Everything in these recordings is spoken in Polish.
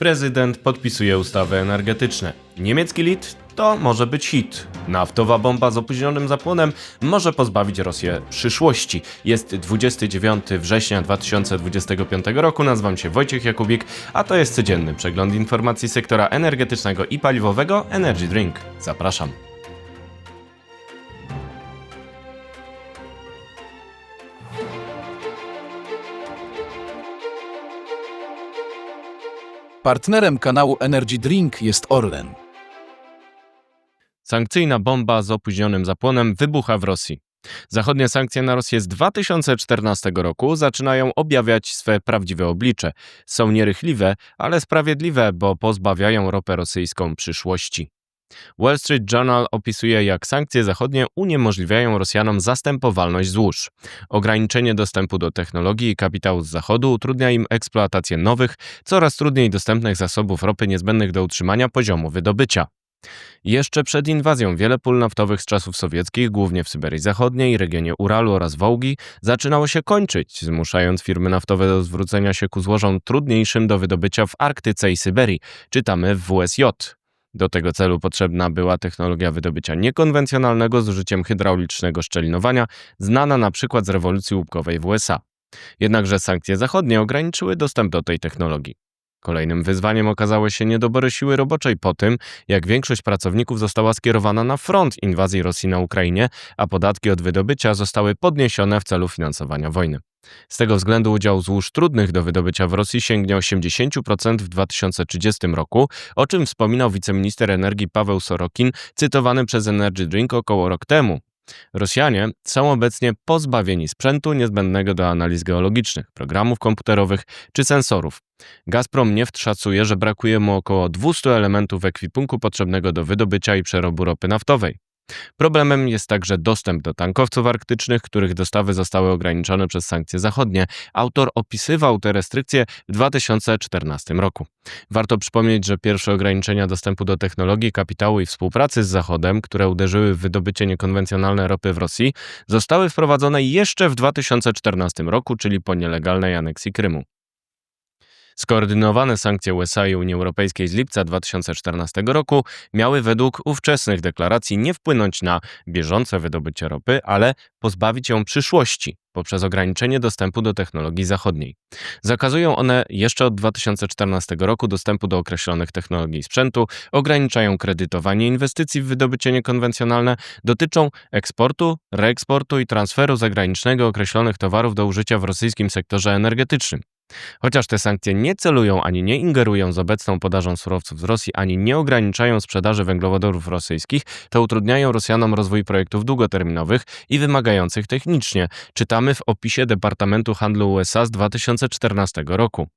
Prezydent podpisuje ustawy energetyczne. Niemiecki lit to może być hit. Naftowa bomba z opóźnionym zapłonem może pozbawić Rosję przyszłości. Jest 29 września 2025 roku. Nazywam się Wojciech Jakubik, a to jest codzienny przegląd informacji sektora energetycznego i paliwowego Energy Drink. Zapraszam. Partnerem kanału Energy Drink jest Orlen. Sankcyjna bomba z opóźnionym zapłonem wybucha w Rosji. Zachodnie sankcje na Rosję z 2014 roku zaczynają objawiać swe prawdziwe oblicze. Są nierychliwe, ale sprawiedliwe, bo pozbawiają ropę rosyjską przyszłości. Wall Street Journal opisuje, jak sankcje zachodnie uniemożliwiają Rosjanom zastępowalność złóż. Ograniczenie dostępu do technologii i kapitału z zachodu utrudnia im eksploatację nowych, coraz trudniej dostępnych zasobów ropy niezbędnych do utrzymania poziomu wydobycia. Jeszcze przed inwazją wiele pól naftowych z czasów sowieckich, głównie w Syberii Zachodniej, regionie Uralu oraz Wołgi, zaczynało się kończyć, zmuszając firmy naftowe do zwrócenia się ku złożom trudniejszym do wydobycia w Arktyce i Syberii, czytamy w WSJ. Do tego celu potrzebna była technologia wydobycia niekonwencjonalnego z użyciem hydraulicznego szczelinowania, znana na przykład z rewolucji łupkowej w USA. Jednakże sankcje zachodnie ograniczyły dostęp do tej technologii. Kolejnym wyzwaniem okazały się niedobory siły roboczej po tym, jak większość pracowników została skierowana na front inwazji Rosji na Ukrainie, a podatki od wydobycia zostały podniesione w celu finansowania wojny. Z tego względu udział złóż trudnych do wydobycia w Rosji sięgnie 80% w 2030 roku, o czym wspominał wiceminister energii Paweł Sorokin, cytowany przez Energy Drink około rok temu. Rosjanie są obecnie pozbawieni sprzętu niezbędnego do analiz geologicznych, programów komputerowych czy sensorów. Gazprom Neft szacuje, że brakuje mu około 200 elementów ekwipunku potrzebnego do wydobycia i przerobu ropy naftowej. Problemem jest także dostęp do tankowców arktycznych, których dostawy zostały ograniczone przez sankcje zachodnie. Autor opisywał te restrykcje w 2014 roku. Warto przypomnieć, że pierwsze ograniczenia dostępu do technologii, kapitału i współpracy z Zachodem, które uderzyły w wydobycie niekonwencjonalne ropy w Rosji, zostały wprowadzone jeszcze w 2014 roku, czyli po nielegalnej aneksji Krymu. Skoordynowane sankcje USA i Unii Europejskiej z lipca 2014 roku miały według ówczesnych deklaracji nie wpłynąć na bieżące wydobycie ropy, ale pozbawić ją przyszłości poprzez ograniczenie dostępu do technologii zachodniej. Zakazują one jeszcze od 2014 roku dostępu do określonych technologii sprzętu, ograniczają kredytowanie inwestycji w wydobycie niekonwencjonalne, dotyczą eksportu, reeksportu i transferu zagranicznego określonych towarów do użycia w rosyjskim sektorze energetycznym. Chociaż te sankcje nie celują ani nie ingerują z obecną podażą surowców z Rosji, ani nie ograniczają sprzedaży węglowodorów rosyjskich, to utrudniają Rosjanom rozwój projektów długoterminowych i wymagających technicznie, czytamy w opisie Departamentu Handlu USA z 2014 roku.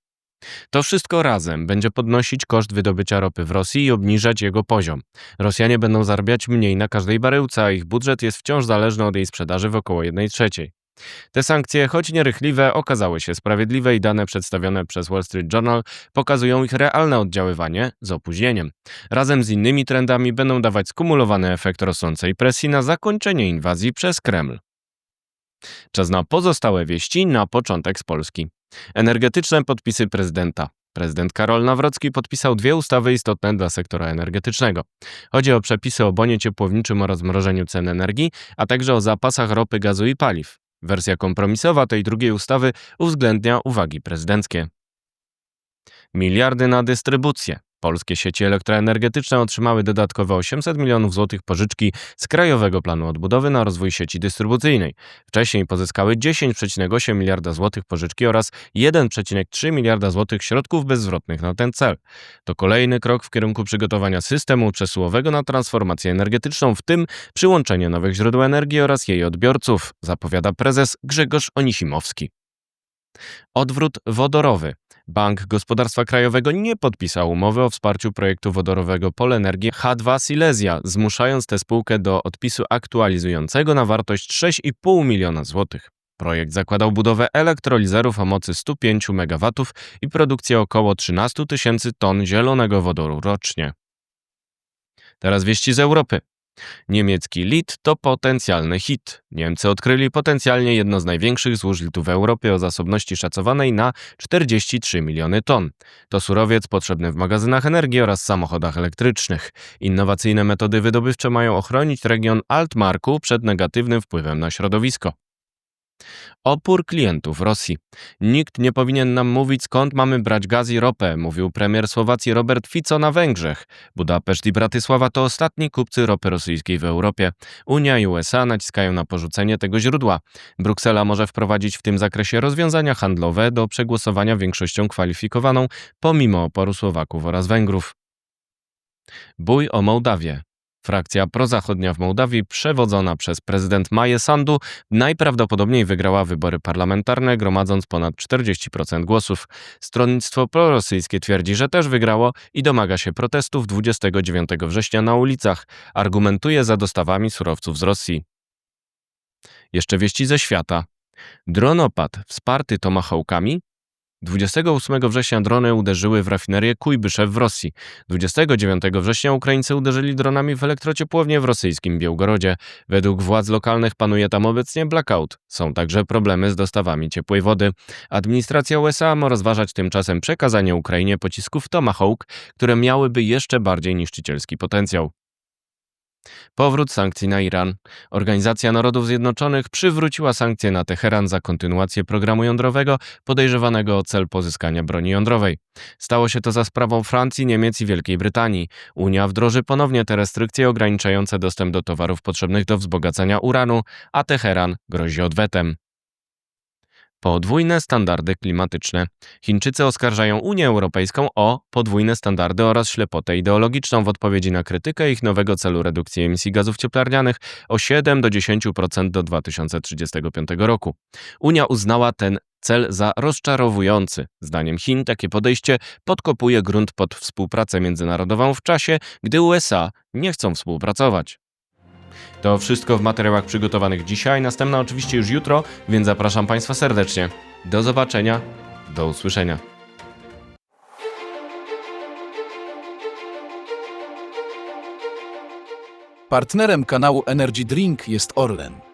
To wszystko razem będzie podnosić koszt wydobycia ropy w Rosji i obniżać jego poziom. Rosjanie będą zarabiać mniej na każdej baryłce, a ich budżet jest wciąż zależny od jej sprzedaży w około 1 trzeciej. Te sankcje, choć nierychliwe, okazały się sprawiedliwe i dane przedstawione przez Wall Street Journal pokazują ich realne oddziaływanie z opóźnieniem. Razem z innymi trendami będą dawać skumulowany efekt rosnącej presji na zakończenie inwazji przez Kreml. Czas na pozostałe wieści na początek z Polski. Energetyczne podpisy prezydenta. Prezydent Karol Nawrocki podpisał dwie ustawy istotne dla sektora energetycznego. Chodzi o przepisy o bonie ciepłowniczym oraz mrożeniu cen energii, a także o zapasach ropy, gazu i paliw. Wersja kompromisowa tej drugiej ustawy uwzględnia uwagi prezydenckie. Miliardy na dystrybucję. Polskie sieci elektroenergetyczne otrzymały dodatkowe 800 milionów złotych pożyczki z Krajowego Planu Odbudowy na rozwój sieci dystrybucyjnej. Wcześniej pozyskały 10,8 miliarda złotych pożyczki oraz 1,3 miliarda złotych środków bezzwrotnych na ten cel. To kolejny krok w kierunku przygotowania systemu przesyłowego na transformację energetyczną, w tym przyłączenie nowych źródeł energii oraz jej odbiorców, zapowiada prezes Grzegorz Onisimowski. Odwrót wodorowy. Bank Gospodarstwa Krajowego nie podpisał umowy o wsparciu projektu wodorowego Polenergia H2 Silesia, zmuszając tę spółkę do odpisu aktualizującego na wartość 6,5 miliona złotych. Projekt zakładał budowę elektrolizerów o mocy 105 MW i produkcję około 13 tysięcy ton zielonego wodoru rocznie. Teraz wieści z Europy. Niemiecki lit to potencjalny hit. Niemcy odkryli potencjalnie jedno z największych złóż litu w Europie o zasobności szacowanej na 43 miliony ton. To surowiec potrzebny w magazynach energii oraz samochodach elektrycznych. Innowacyjne metody wydobywcze mają ochronić region Altmarku przed negatywnym wpływem na środowisko. Opór klientów Rosji. Nikt nie powinien nam mówić, skąd mamy brać gaz i ropę, mówił premier Słowacji Robert Fico na Węgrzech. Budapeszt i Bratysława to ostatni kupcy ropy rosyjskiej w Europie. Unia i USA naciskają na porzucenie tego źródła. Bruksela może wprowadzić w tym zakresie rozwiązania handlowe do przegłosowania większością kwalifikowaną, pomimo oporu Słowaków oraz Węgrów. Bój o Mołdawię. Frakcja prozachodnia w Mołdawii, przewodzona przez prezydent Maję Sandu, najprawdopodobniej wygrała wybory parlamentarne, gromadząc ponad 40% głosów. Stronnictwo prorosyjskie twierdzi, że też wygrało i domaga się protestów 29 września na ulicach. Argumentuje za dostawami surowców z Rosji. Jeszcze wieści ze świata. Dronopad wsparty tomahawkami 28 września drony uderzyły w rafinerię Kujbyszew w Rosji. 29 września Ukraińcy uderzyli dronami w elektrociepłownię w rosyjskim Białgorodzie. Według władz lokalnych panuje tam obecnie blackout. Są także problemy z dostawami ciepłej wody. Administracja USA ma rozważać tymczasem przekazanie Ukrainie pocisków Tomahawk, które miałyby jeszcze bardziej niszczycielski potencjał. Powrót sankcji na Iran. Organizacja Narodów Zjednoczonych przywróciła sankcje na Teheran za kontynuację programu jądrowego podejrzewanego o cel pozyskania broni jądrowej. Stało się to za sprawą Francji, Niemiec i Wielkiej Brytanii. Unia wdroży ponownie te restrykcje ograniczające dostęp do towarów potrzebnych do wzbogacania uranu, a Teheran grozi odwetem. Podwójne standardy klimatyczne. Chińczycy oskarżają Unię Europejską o podwójne standardy oraz ślepotę ideologiczną w odpowiedzi na krytykę ich nowego celu redukcji emisji gazów cieplarnianych o 7 do 10% do 2035 roku. Unia uznała ten cel za rozczarowujący. Zdaniem Chin takie podejście podkopuje grunt pod współpracę międzynarodową w czasie, gdy USA nie chcą współpracować. To wszystko w materiałach przygotowanych dzisiaj, następna oczywiście już jutro, więc zapraszam Państwa serdecznie. Do zobaczenia, do usłyszenia. Partnerem kanału Energy Drink jest Orlen.